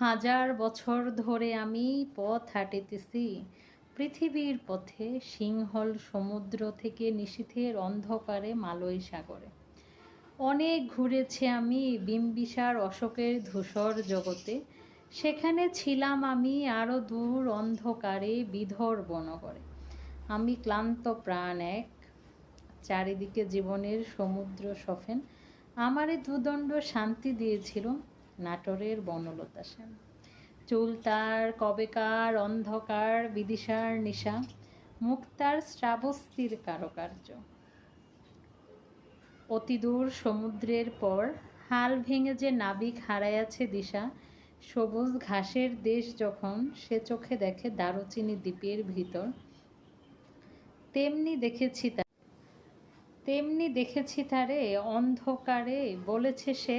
হাজার বছর ধরে আমি পথ হাঁটিতেছি। পৃথিবীর পথে সিংহল সমুদ্র থেকে নিশীথের অন্ধকারে মালয় সাগরে অনেক ঘুরেছি আমি বিম্বিসার অশোকের ধূসর জগতে। সেখানে ছিলাম আমি আরও দূর অন্ধকারে বিধর বনগরে আমি ক্লান্ত প্রাণ এক, চারিদিকে জীবনের সমুদ্র সফেন। আমারে দুদণ্ড শান্তি দিয়েছিল। নাটোরের বনলতা সেন। চুল তার, কবেকার, অন্ধকার, বিদিশার নিশা মুক্তার শ্রাবস্তির কারুকার্য। অতিদূর সমুদ্রের পর হাল ভেঙে যে নাবিক হারাইয়াছে দিশা, সবুজ ঘাসের দেশ যখন সে চোখে দেখে দারুচিনি দ্বীপের ভিতর, তেমনি দেখেছি তা তেমনি দেখেছি তারে অন্ধকারে বলেছে সে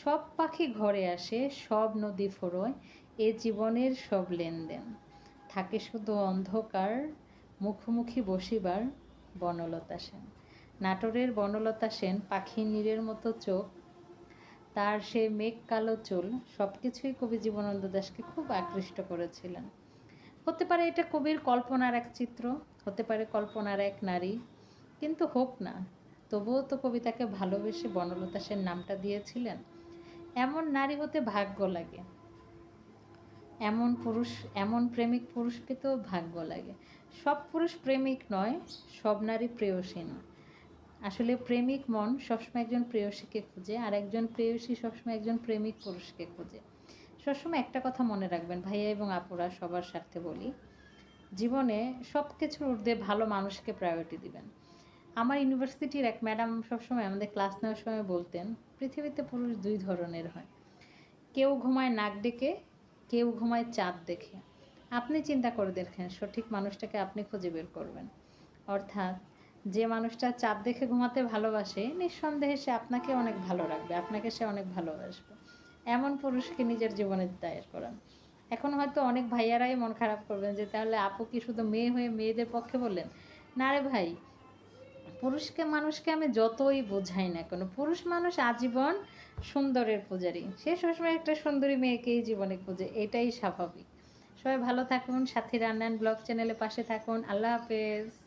সব পাখি ঘরে আসে, সব নদী ফোরয় এ জীবনের সব লেনদেন। থাকে শুধু অন্ধকার, মুখোমুখি বসিবার বনলতা সেন। নাটোরের বনলতা সেন পাখি নীরের মতো চোখ, তার সে মেঘ কালো চুল সব কিছুই কবি জীবনানন্দ দাসকে খুব আকৃষ্ট করেছিলেন। হতে পারে এটা কবির কল্পনার এক চিত্র, হতে পারে কল্পনার এক নারী, কিন্তু হোক না, তবুও তো কবিতাকে ভালোবেসে বনলতা সেন নামটা দিয়েছিলেন। এমন নারী হতে ভাগ্য লাগে। এমন পুরুষ, এমন প্রেমিক পুরুষ পেতেও ভাগ্য লাগে। সব পুরুষ প্রেমিক নয়, সব নারী প্রেয়সী নয়। আসলে প্রেমিক মন সবসময় একজন প্রেয়সীকে খুঁজে, আর একজন প্রেয়সী সবসময় একজন প্রেমিক পুরুষকে খুঁজে। সবসময় একটা কথা মনে রাখবেন, ভাইয়া এবং আপুরা, সবার স্বার্থে বলি। জীবনে সব কিছুর ঊর্ধ্বে ভালো মানুষকে প্রায়োরিটি দিবেন। আমার ইউনিভার্সিটির এক ম্যাডাম সবসময় আমাদের ক্লাস নেওয়ার সময় বলতেন, পৃথিবীতে পুরুষ দুই ধরনের হয়। কেউ ঘুমায় নাক ডেকে, কেউ ঘুমায় চাঁদ দেখে। আপনি চিন্তা করে দেখেন, সঠিক মানুষটাকে আপনি খুঁজে বের করবেন। অর্থাৎ, যে মানুষটা চাঁদ দেখে ঘুমাতে ভালোবাসে, নিঃসন্দেহে সে আপনাকে অনেক ভালো রাখবে, আপনাকে সে অনেক ভালোবাসবে। এমন পুরুষকে নিজের জীবনে দায়ের করান। এখন হয়তো অনেক ভাইয়ারাই মন খারাপ করবেন যে, তাহলে আপু কি শুধু মেয়ে হয়ে মেয়েদের পক্ষে বললেন? না রে ভাই পুরুষকে, মানুষকে আমি যতই বোঝাই না কেন, পুরুষ মানুষ আজীবন সুন্দরের পূজারী। সে সবসময় একটা সুন্দরী মেয়েকেই জীবনে খুঁজে, এটাই স্বাভাবিক। সবাই ভালো থাকুন, সাথী রান্নান ব্লগ চ্যানেলে পাশে থাকুন। আল্লাহ হাফেজ।